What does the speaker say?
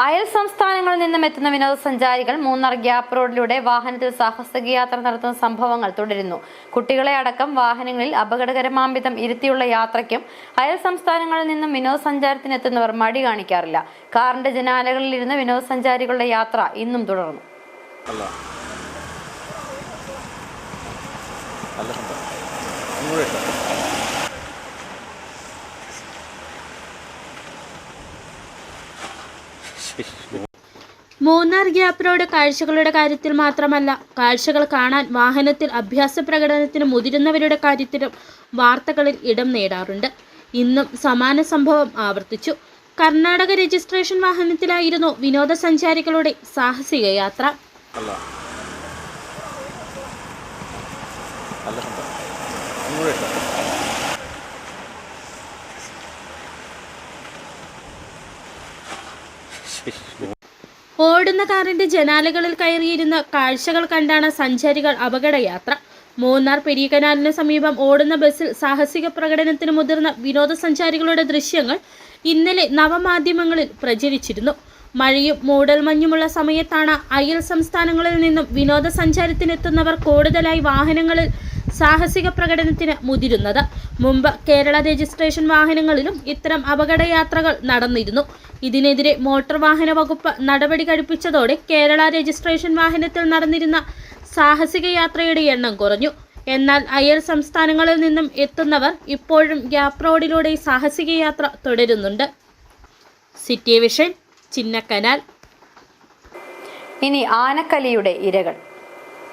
അയൽ സംസ്ഥാനങ്ങളിൽ നിന്നും എത്തുന്ന വിനോദസഞ്ചാരികൾ മൂന്നാർ ഗ്യാപ്പ് റോഡിലൂടെ വാഹനത്തിൽ സാഹസിക യാത്ര നടത്തുന്ന സംഭവങ്ങൾ തുടരുന്നു. കുട്ടികളെ അടക്കം വാഹനങ്ങളിൽ അപകടകരമാംവിധം ഇരുത്തിയുള്ള യാത്രയ്ക്കും അയൽ സംസ്ഥാനങ്ങളിൽ നിന്നും വിനോദസഞ്ചാരത്തിനെത്തുന്നവർ മടി കാണിക്കാറില്ല. കാറിന്റെ ജനാലകളിൽ ഇരുന്ന് വിനോദസഞ്ചാരികളുടെ യാത്ര ഇന്നും തുടർന്നു അല്ല നല്ല സംഭവം ഒന്നുകൂടെ ഇട്ടോ മൂന്നാർ ഗ്യാപ് റോഡ് കാഴ്ചകളുടെ കാര്യത്തിൽ മാത്രമല്ല കാഴ്ചകൾ കാണാൻ വാഹനത്തിൽ അഭ്യാസ പ്രകടനത്തിന് മുതിരുന്നവരുടെ കാര്യത്തിലും വാർത്തകളിൽ ഇടം നേടാറുണ്ട്. ഇന്നും സമാന സംഭവം ആവർത്തിച്ചു. കർണാടക രജിസ്ട്രേഷൻ വാഹനത്തിലായിരുന്നു വിനോദസഞ്ചാരികളുടെ സാഹസിക യാത്ര. ഓടുന്ന കാറിന്റെ ജനാലകളിൽ കയറിയിരുന്ന കാഴ്ചകൾ കണ്ടാണ് സഞ്ചാരികൾ അപകടയാത്ര. മൂന്നാർ പെരിയകനാലിന് സമീപം ഓടുന്ന ബസ്സിൽ സാഹസിക പ്രകടനത്തിന് മുതിർന്ന വിനോദസഞ്ചാരികളുടെ ദൃശ്യങ്ങൾ ഇന്നലെ നവമാധ്യമങ്ങളിൽ പ്രചരിച്ചിരുന്നു. മഴയും മൂടൽമഞ്ഞുമുള്ള സമയത്താണ് അയൽ സംസ്ഥാനങ്ങളിൽ നിന്നും വിനോദസഞ്ചാരത്തിനെത്തുന്നവർ കൂടുതലായി വാഹനങ്ങളിൽ സാഹസിക പ്രകടനത്തിന് മുതിരുന്നത്. മുമ്പ് കേരള രജിസ്ട്രേഷൻ വാഹനങ്ങളിലും ഇത്തരം അപകടയാത്രകൾ നടന്നിരുന്നു. ഇതിനെതിരെ മോട്ടോർ വാഹന വകുപ്പ് നടപടി കഴിപ്പിച്ചതോടെ കേരള രജിസ്ട്രേഷൻ വാഹനത്തിൽ നടന്നിരുന്ന സാഹസിക യാത്രയുടെ എണ്ണം കുറഞ്ഞു. എന്നാൽ അയൽ സംസ്ഥാനങ്ങളിൽ നിന്നും എത്തുന്നവർ ഇപ്പോഴും ഗ്യാപ് റോഡിലൂടെ സാഹസിക യാത്ര തുടരുന്നുണ്ട്. City vision Chinnakanal. ഇനി ആനക്കലിയുടെ ഇരകൾ.